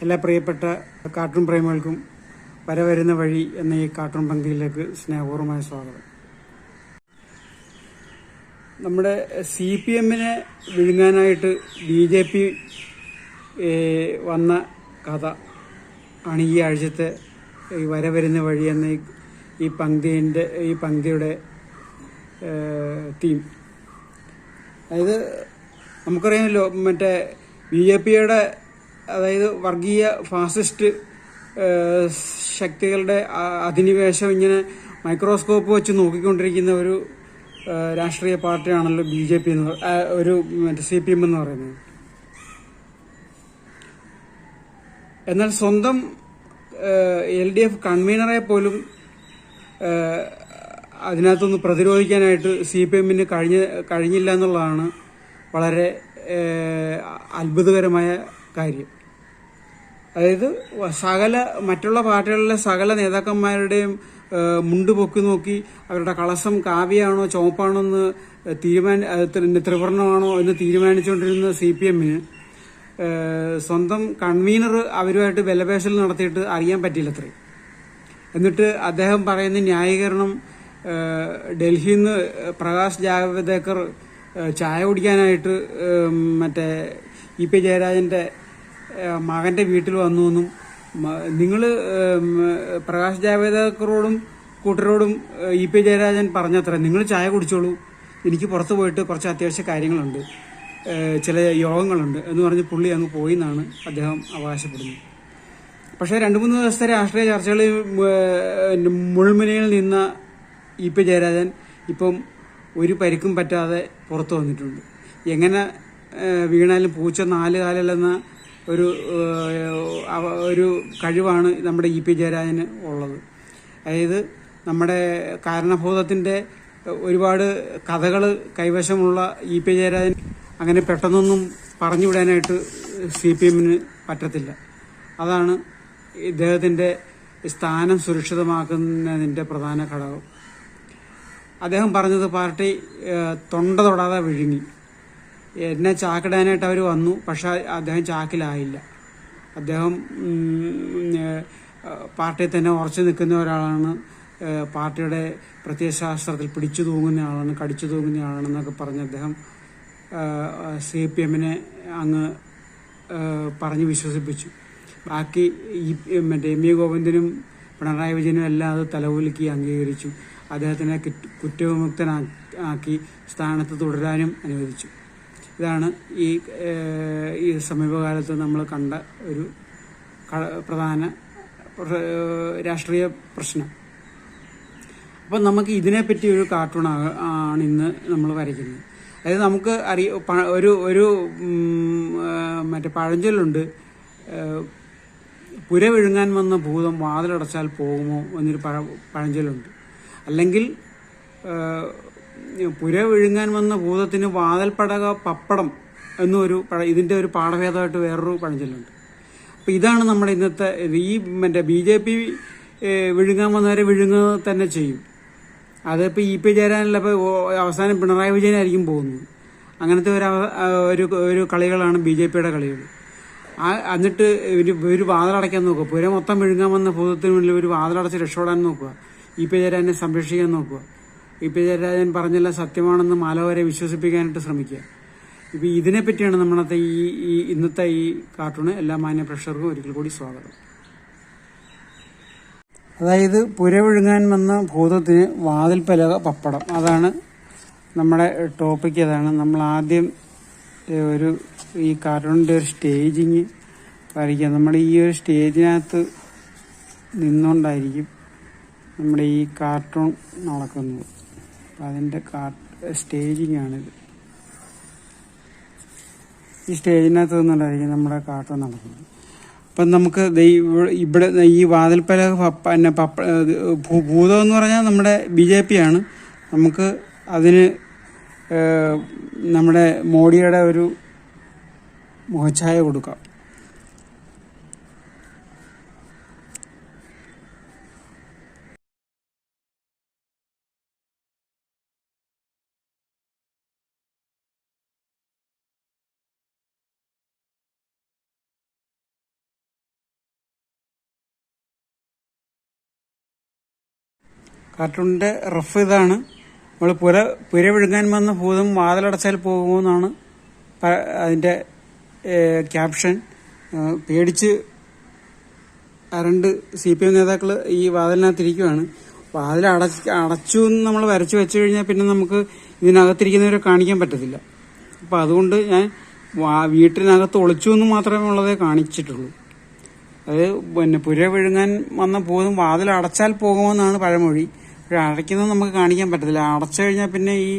എല്ലാ പ്രിയപ്പെട്ട കാർട്ടൂൺ പ്രേമികൾക്കും വരവരുന്ന വഴി എന്ന ഈ കാർട്ടൂൺ പങ്ക്തിയിലേക്ക് സ്നേഹപൂർവമായ സ്വാഗതം. നമ്മുടെ സി പി എമ്മിനെ വിഴുങ്ങാനായിട്ട് ബി ജെ പി വന്ന കഥ ആണ് ഈ ആഴ്ചത്തെ ഈ വരവരുന്ന വഴി എന്ന ഈ പങ്ക്തിന്റെ ഈ പങ്ക്തിയുടെ തീം അതായത് നമുക്കറിയാമല്ലോ മറ്റേ ബി ജെ പിയുടെ അതായത് വർഗീയ ഫാസിസ്റ്റ് ശക്തികളുടെ അധിനിവേശം ഇങ്ങനെ മൈക്രോസ്കോപ്പ് വെച്ച് നോക്കിക്കൊണ്ടിരിക്കുന്ന ഒരു രാഷ്ട്രീയ പാർട്ടിയാണല്ലോ ബി ജെ പി എന്ന് ഒരു മറ്റേ സി പി എം എന്ന് പറയുന്നത്. എന്നാൽ സ്വന്തം എൽ ഡി എഫ് കൺവീനറെ പോലും അതിനകത്തൊന്ന് പ്രതിരോധിക്കാനായിട്ട് സി പി എമ്മിന് കഴിഞ്ഞ കഴിഞ്ഞില്ല എന്നുള്ളതാണ് വളരെ അത്ഭുതകരമായ കാര്യം. അതായത് സകല മറ്റുള്ള പാർട്ടികളിലെ സകല നേതാക്കന്മാരുടെയും മുണ്ട് പൊക്കി നോക്കി അവരുടെ കളസം കാവ്യാണോ ചുവപ്പാണോ എന്ന് തീരുമാന ത്രിവർണമാണോ ത്രി- എന്ന് തീരുമാനിച്ചുകൊണ്ടിരുന്ന സി പി എമ്മിന് സ്വന്തം കൺവീനർ അവരുമായിട്ട് വിലപേശൽ നടത്തിയിട്ട് അറിയാൻ പറ്റിയില്ലത്രേ. എന്നിട്ട് അദ്ദേഹം പറയുന്ന ന്യായീകരണം ഡൽഹിയിൽ നിന്ന് പ്രകാശ് ജാവദേക്കർ ചായ കുടിക്കാനായിട്ട് മറ്റേ ഇ പി ജയരാജന്റെ മകന്റെ വീട്ടിൽ വന്നു എന്നും നിങ്ങൾ പ്രകാശ് ജാവേദക്കറോടും കൂട്ടരോടും ഇ പി ജയരാജൻ പറഞ്ഞത്ര നിങ്ങൾ ചായ കുടിച്ചോളൂ. എനിക്ക് പുറത്ത് പോയിട്ട് കുറച്ച് അത്യാവശ്യ കാര്യങ്ങളുണ്ട്. ചില യോഗങ്ങളുണ്ട്. എന്ന് പറഞ്ഞ് പുള്ളി അങ്ങ് പോയി എന്നാണ് അദ്ദേഹം അവകാശപ്പെടുന്നത്. പക്ഷേ രണ്ട് മൂന്ന് ദിവസത്തെ രാഷ്ട്രീയ ചർച്ചകളിൽ മുൾമുനയിൽ നിന്ന ഇ പി ജയരാജൻ ഇപ്പം ഒരു പരിക്കും പറ്റാതെ പുറത്തു വന്നിട്ടുണ്ട്. എങ്ങനെ വീണാലും പൂച്ച നാല് കാലിലെന്ന ഒരു ഒരു കഴിവാണ് നമ്മുടെ ഇ പി ജയരാജന് ഉള്ളത്. അതായത് നമ്മുടെ കാരണഭൂതത്തിന്റെ ഒരുപാട് കഥകൾ കൈവശമുള്ള ഇ പി ജയരാജൻ അങ്ങനെ പെട്ടെന്നൊന്നും പറഞ്ഞു വിടാനായിട്ട് സി പി എമ്മിന് പറ്റത്തില്ല. അതാണ് ഇദ്ദേഹത്തിന്റെ സ്ഥാനം സുരക്ഷിതമാക്കുന്നതിന്റെ പ്രധാന ഘടകം. അദ്ദേഹം പറഞ്ഞത് പാർട്ടി തൊണ്ട തൊടാതെ വിഴുങ്ങി. എന്നെ ചാക്കിടാനായിട്ട് അവർ വന്നു. പക്ഷെ അദ്ദേഹം ചാക്കിലായില്ല. അദ്ദേഹം പാർട്ടിയിൽ തന്നെ ഉറച്ചു നിൽക്കുന്ന ഒരാളാണ്. പാർട്ടിയുടെ പ്രത്യയശാസ്ത്രത്തിൽ പിടിച്ചു തൂങ്ങുന്ന ആളാണ് കടിച്ചു തൂങ്ങുന്ന ആളാണെന്നൊക്കെ പറഞ്ഞ് അദ്ദേഹം സി പി എമ്മിനെ അങ്ങ് പറഞ്ഞ് വിശ്വസിപ്പിച്ചു. ബാക്കി ഈ മറ്റേ എം വി ഗോവിന്ദനും പിണറായി വിജയനും എല്ലാം അത് തലകുലുക്കി അംഗീകരിച്ചു. അദ്ദേഹത്തിനെ കുറ്റ- കുറ്റവിമുക്തനാക്കി സ്ഥാനത്ത് തുടരാനും അനുവദിച്ചു. ഇതാണ് ഈ ഈ സമീപകാലത്ത് നമ്മൾ കണ്ട ഒരു പ്രധാന പ്ര- രാഷ്ട്രീയ പ്രശ്നം. അപ്പം നമുക്ക് ഇതിനെപ്പറ്റി ഒരു കാർട്ടൂൺ ആണ് ഇന്ന് നമ്മൾ വരയ്ക്കുന്നത്. അതായത് നമുക്ക് അറിയ ഒരു ഒരു മറ്റേ പഴഞ്ചൊല്ലുണ്ട് പുര വിഴുങ്ങാൻ വന്ന ഭൂതം വാതിലടച്ചാൽ പോകുമോ എന്നൊരു പഴ പഴഞ്ചൊല്ലുണ്ട്. അല്ലെങ്കിൽ പുര വിഴുങ്ങാൻ വന്ന ഭൂതത്തിന് വാതൽപ്പടക പപ്പടം എന്നൊരു പഴ ഇതിന്റെ ഒരു പാഠഭേദമായിട്ട് വേറൊരു പഴഞ്ചൊല്ലുണ്ട്. അപ്പം ഇതാണ് നമ്മുടെ ഇന്നത്തെ. ഈ മറ്റേ ബി ജെ പി വിഴുങ്ങാൻ വന്നവരെ വിഴുങ്ങുക തന്നെ ചെയ്യും. അതിപ്പോൾ ഇ പി ചേരാനുള്ള അവസാനം പിണറായി വിജയനായിരിക്കും പോകുന്നത്. അങ്ങനത്തെ ഒരു ഒരു ഒരു കളികളാണ് ബി ജെ പിയുടെ കളികൾ. ആ എന്നിട്ട് ഒരു ഒരു വാതിലടയ്ക്കാൻ നോക്കുക. പുര മൊത്തം വിഴുങ്ങാൻ വന്ന ഭൂതത്തിന് മുന്നിൽ ഒരു വാതിലടച്ച് രക്ഷപ്പെടാൻ നോക്കുക. ഇ പി ജയരാജനെ സംരക്ഷിക്കാൻ നോക്കുക. ഇ പി ജയരാജൻ പറഞ്ഞെല്ലാം സത്യമാണെന്ന് മാലവരെ വിശ്വസിപ്പിക്കാനായിട്ട് ശ്രമിക്കുക. ഇപ്പൊ ഇതിനെപ്പറ്റിയാണ് നമ്മളത്തെ ഈ ഈ ഇന്നത്തെ ഈ കാർട്ടൂണ് എല്ലാ മാന്യ പ്രേക്ഷകർക്കും ഒരിക്കൽ കൂടി സ്വാഗതം. അതായത് പുര വിഴുങ്ങാൻ വന്ന ഭൂതത്തിന് വാതിൽ പലക പപ്പടം. അതാണ് നമ്മുടെ ടോപ്പിക് അതാണ് നമ്മൾ ആദ്യം ഒരു ഈ കാർട്ടൂണിന്റെ ഒരു സ്റ്റേജിങ് വരയ്ക്കുക. നമ്മുടെ ഈ ഒരു സ്റ്റേജിനകത്ത് നിന്നുകൊണ്ടായിരിക്കും നമ്മുടെ ഈ കാർട്ടൂൺ നടക്കുന്നത്. അപ്പം അതിന്റെ കാർ സ്റ്റേജിങ് ആണിത്. ഈ സ്റ്റേജിനകത്ത് നിന്നുള്ളതായിരിക്കും നമ്മുടെ കാട്ടം നടക്കുന്നത്. അപ്പം നമുക്ക് ഇവിടെ ഈ വാതിൽപ്പല പിന്നെ പപ്പ ഭൂതം എന്ന് പറഞ്ഞാൽ നമ്മുടെ ബി ജെ പി ആണ്. നമുക്ക് അതിന് നമ്മുടെ മോഡിയുടെ ഒരു മുഖഛായ കൊടുക്കാം. കാർട്ടൂണിന്റെ റഫ് ഇതാണ് നമ്മൾ പുര പുര വിഴുങ്ങാൻ വന്ന ഭൂതം വാതിലടച്ചാൽ പോകുമെന്നാണ് അതിന്റെ ക്യാപ്ഷൻ. പേടിച്ച് രണ്ട് സി പി എം നേതാക്കൾ ഈ വാതിലിനകത്തിരിക്കുവാണ്. വാതിൽ അടച്ച് അടച്ചു എന്ന് നമ്മൾ വരച്ചു വെച്ചു കഴിഞ്ഞാൽ പിന്നെ നമുക്ക് ഇതിനകത്തിരിക്കുന്നവരെ കാണിക്കാൻ പറ്റത്തില്ല. അപ്പം അതുകൊണ്ട് ഞാൻ വീട്ടിനകത്ത് ഒളിച്ചു എന്ന് മാത്രമേ ഉള്ളതേ കാണിച്ചിട്ടുള്ളൂ. അത് പിന്നെ പുര വിഴുങ്ങാൻ വന്ന ഭൂതം വാതിൽ അടച്ചാൽ പോകുമെന്നാണ് പഴമൊഴി. അടയ്ക്കുന്നത് നമുക്ക് കാണിക്കാൻ പറ്റത്തില്ല. അടച്ചു കഴിഞ്ഞാൽ പിന്നെ ഈ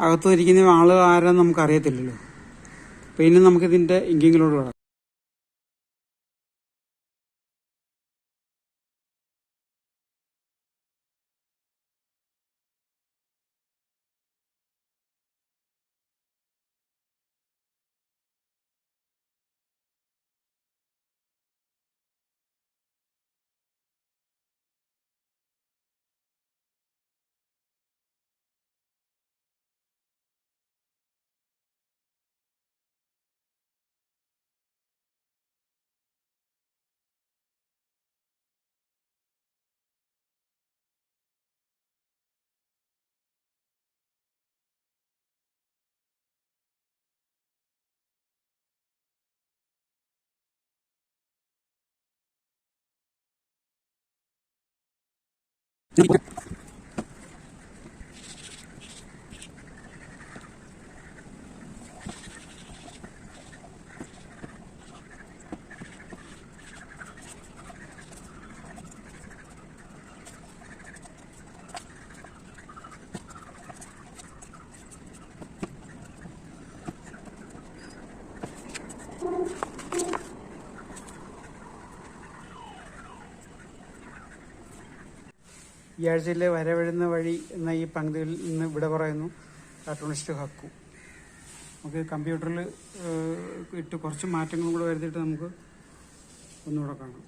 അകത്ത് ഇരിക്കുന്ന ആൾ ആരാന്ന് നമുക്ക് അറിയത്തില്ലല്ലോ പിന്നെ ഇനി ഇങ്കിങ്ങിലോട് ഇങ്കിങ്ങിലോട്ട് കിടക്കാം 这个地方 ഈ ആഴ്ചയിലെ വരവഴുന്ന വഴി എന്ന ഈ പങ്ക്തിയിൽ നിന്ന് ഇവിടെ പറയുന്നു. കാർട്ടൂണിസ്റ്റ് ഹക്കു. നമുക്ക് കമ്പ്യൂട്ടറിൽ ഇട്ട് കുറച്ച് മാറ്റങ്ങളും കൂടെ വരുത്തിയിട്ട് നമുക്ക് ഒന്നുകൂടെ കാണാം.